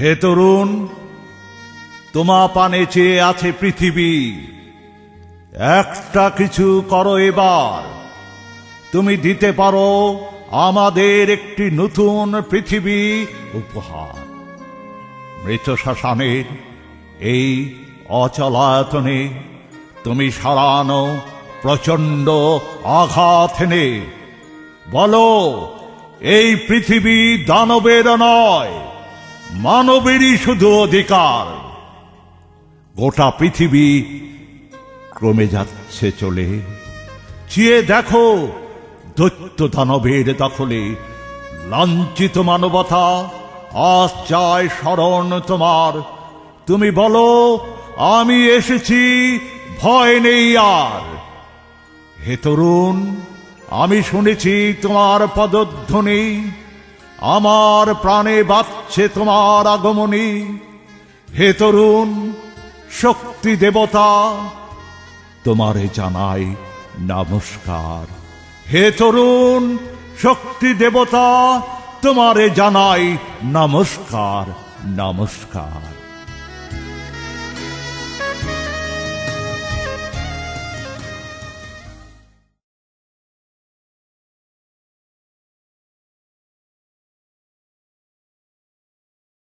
হে তরুণ, তোমা পানে চেয়ে আছে পৃথিবী। একটা কিছু করো এবার। তুমি দিতে পারো আমাদের একটি নতুন পৃথিবী উপহার। মৃত শ্মশানের এই অচলায়তনে তুমি সারানো প্রচণ্ড আঘাত এনে বলো, এই পৃথিবী দানবের নয়। মানবেরই শুধু অধিকার। গোটা পৃথিবী ক্রমে যাচ্ছে চলে। চেয়ে দেখো, দৈত্য দানবের দখলে লাঞ্ছিত মানবতা আজ চায় স্মরণ তোমার। তুমি বলো, আমি এসেছি, ভয় নেই আর। হে তরুণ, আমি শুনেছি তোমার পদধ্বনি। আমার প্রাণে বাচ্ছে তোমার আগমনী। হে তরুণ, শক্তি, দেবতা, তোমারে জানাই নমস্কার। হে তরুণ, শক্তি, দেবতা, তোমারে জানাই নমস্কার নমস্কার।